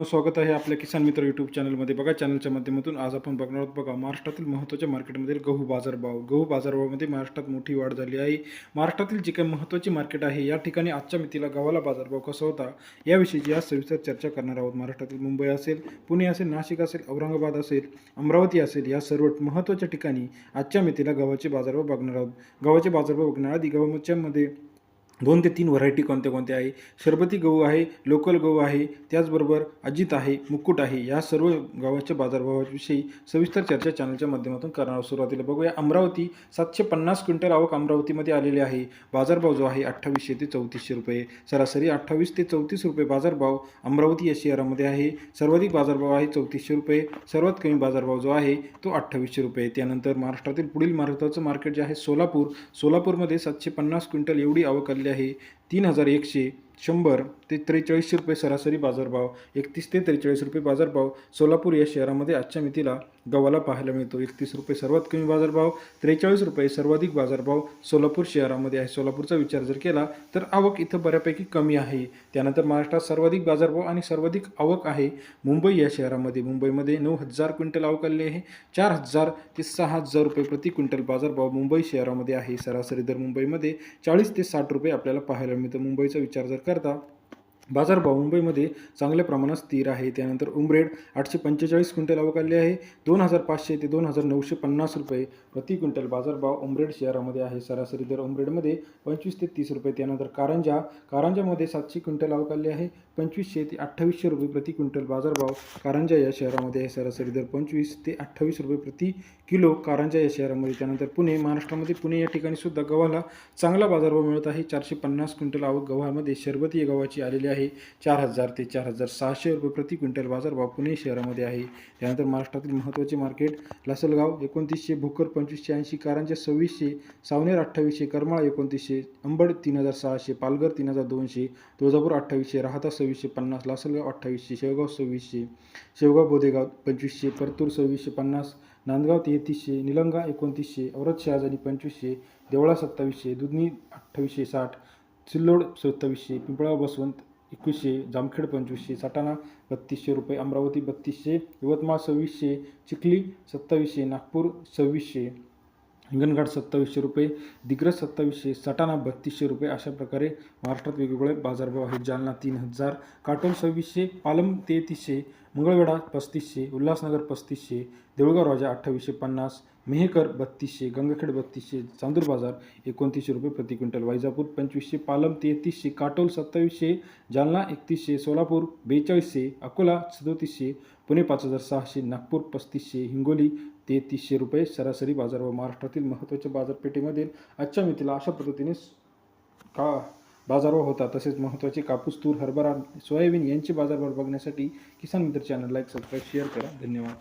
स्वागत आहे आपल्या किसान मित्र यूट्यूब चॅनलमध्ये बघा चॅनलच्या माध्यमातून आज आपण बघणार आहोत बघा महाराष्ट्रातील महत्त्वाच्या मार्केटमधील गहू बाजारभाव. गहू बाजारभावामध्ये महाराष्ट्रात मोठी वाढ झाली आहे. महाराष्ट्रातील जी काही महत्त्वाची मार्केट आहे या ठिकाणी आजच्या मितीला गव्हाला बाजारभाव कसा होता याविषयीची आज सविस्तर चर्चा करणार आहोत. महाराष्ट्रातील मुंबई असेल पुणे असेल नाशिक असेल औरंगाबाद असेल अमरावती असेल या सर्व महत्त्वाच्या ठिकाणी आजच्या मितीला गव्हाचे बाजारभाव बघणार आहोत. गव्हाचे बाजारभाव बघणार आधी गव्हाच्यामध्ये दोन ते तीन व्हरायटी कोणत्या कोणत्या आहे? शरबती गहू आहे लोकल गहू आहे त्याचबरोबर अजित आहे मुकुट आहे या सर्व गव्हाच्या बाजारभावाविषयी सविस्तर चर्चा चॅनलच्या माध्यमातून करणार सुरुवातीला बघूया अमरावती. सातशे पन्नास क्विंटल आवक अमरावतीमध्ये आलेली आहे. बाजारभाव जो आहे अठ्ठावीसशे ते चौतीसशे रुपये. सरासरी अठ्ठावीस ते चौतीस रुपये बाजारभाव अमरावती या शहरामध्ये आहे. सर्वाधिक बाजारभाव आहे चौतीसशे रुपये. सर्वात कमी बाजारभाव जो आहे तो अठ्ठावीसशे रुपये. त्यानंतर महाराष्ट्रातील पुढील महत्त्वाचं मार्केट जे आहे सोलापूर. सोलापूरमध्ये सातशे पन्नास क्विंटल एवढी आवक आलेली आहे तीन हजार एकशे शंभर ते त्रेचाळीसशे रुपये सरासरी बाजारभाव एकतीस ते त्रेचाळीस रुपये बाजारभाव. सोलापूर या शहरामध्ये आजच्या मितीला गव्हाला पाहायला मिळतो. एकतीस रुपये सर्वात कमी बाजारभाव त्रेचाळीस रुपये सर्वाधिक बाजारभाव सोलापूर शहरामध्ये आहे. सोलापूरचा विचार जर केला तर आवक इथं बऱ्यापैकी कमी आहे. त्यानंतर महाराष्ट्रात सर्वाधिक बाजारभाव आणि सर्वाधिक आवक आहे मुंबई या शहरामध्ये. मुंबईमध्ये नऊ हजार क्विंटल आवक आलेली आहे. चार हजार ते सहा हजार रुपये प्रति क्विंटल बाजारभाव मुंबई शहरामध्ये आहे. सरासरी दर मुंबईमध्ये चाळीस ते साठ रुपये आपल्याला पाहायला मिळतं मुंबईचा विचार जर करता बाजारभाव मुंबईमध्ये चांगल्या प्रमाणात स्थिर आहे. त्यानंतर उमरेड आठशे पंचेचाळीस क्विंटल अवकाली आहे. दोन हजार पाचशे ते दोन हजार नऊशे पन्नास रुपये प्रति क्विंटल बाजारभाव उमरेड शहरामध्ये आहे. सरासरी दर उमरेडमध्ये पंचवीस ते तीस रुपये. त्यानंतर कारंजा कारंजामध्ये सातशे क्विंटल अवकाली आहे. पंचवीसशे ते अठ्ठावीसशे रुपये प्रति क्विंटल बाजारभाव कारंजा या शहरामध्ये आहे. सरासरी दर पंचवीस ते अठ्ठावीस रुपये प्रति किलो कारंजा या शहरामध्ये. त्यानंतर पुणे महाराष्ट्रामध्ये पुणे या ठिकाणी सुद्धा गव्हाला चांगला बाजारभाव मिळत आहे. चारशे पन्नास क्विंटल आवक गव्हामध्ये शरबती गव्हाची आलेली आहे. आहे. चार हजार ते चार हजार सहाशे रुपये प्रति क्विंटल बाजारभाव पुणे शहरामध्ये आहे. त्यानंतर महाराष्ट्रातील महत्त्वाचे मार्केट लासलगाव एकोणतीसशे भोकर पंचवीसशे ऐंशी कारंजा सव्वीसशे सावनेर अठ्ठावीसशे करमाळा एकोणतीसशे अंबड तीन हजार सहाशे पालघर तीन हजार दोनशे तुळजापूर अठ्ठावीसशे राहता सव्वीसशे पन्नास लासलगाव अठ्ठावीसशे शेवगाव सव्वीसशे शेवगाव बोदेगाव पंचवीसशे परतूर सव्वीसशे पन्नास नांदगाव तेहतीसशे निलंगा एकोणतीसशे औरत शहाजानी पंचवीसशे देवळा सत्तावीसशे दुधनी अठ्ठावीसशे साठ सिल्लोड सत्तावीसशे पिंपळगाव बसवंत एकवीसशे जामखेड पंचवीसशे सटाणा बत्तीसशे रुपये अमरावती बत्तीसशे यवतमाळ सव्वीसशे चिखली सत्तावीसशे नागपूर सव्वीसशे. हिंगणघाट सत्तावीसशे रुपये दिग्रज सत्तावीसशे सटाणा बत्तीसशे रुपये अशा प्रकारे महाराष्ट्रात वेगवेगळे बाजारभाव आहेत. जालना तीन हजार काटोल सव्वीसशे पालम तेहतीसशे मंगळवेढा पस्तीसशे उल्हासनगर पस्तीसशे देऊळगाव राजा अठ्ठावीसशे पन्नास मेहकर बत्तीसशे गंगाखेड बत्तीसशे चांदूर बाजार एकोणतीसशे रुपये प्रति क्विंटल वैजापूर पंचवीसशे पालम तेहतीसशे काटोल सत्तावीसशे जालना एकतीसशे सोलापूर बेचाळीसशे अकोला सदोतीसशे पुणे पाच हजार सहाशे नागपूर पस्तीसशे हिंगोली तेहतीसशे रुपये सरासरी बाजारभाव महाराष्ट्रातील महत्त्वाच्या बाजारपेठेमधील आजच्या मितीला अशा पद्धतीने का बाजारभाव होता तसेच महत्त्वाचे कापूस तूर हरभरा सोयाबीन यांचे बाजारभाव बघण्यासाठी किसान मित्र चॅनल लाईक सबस्क्राईब शेअर करा. धन्यवाद.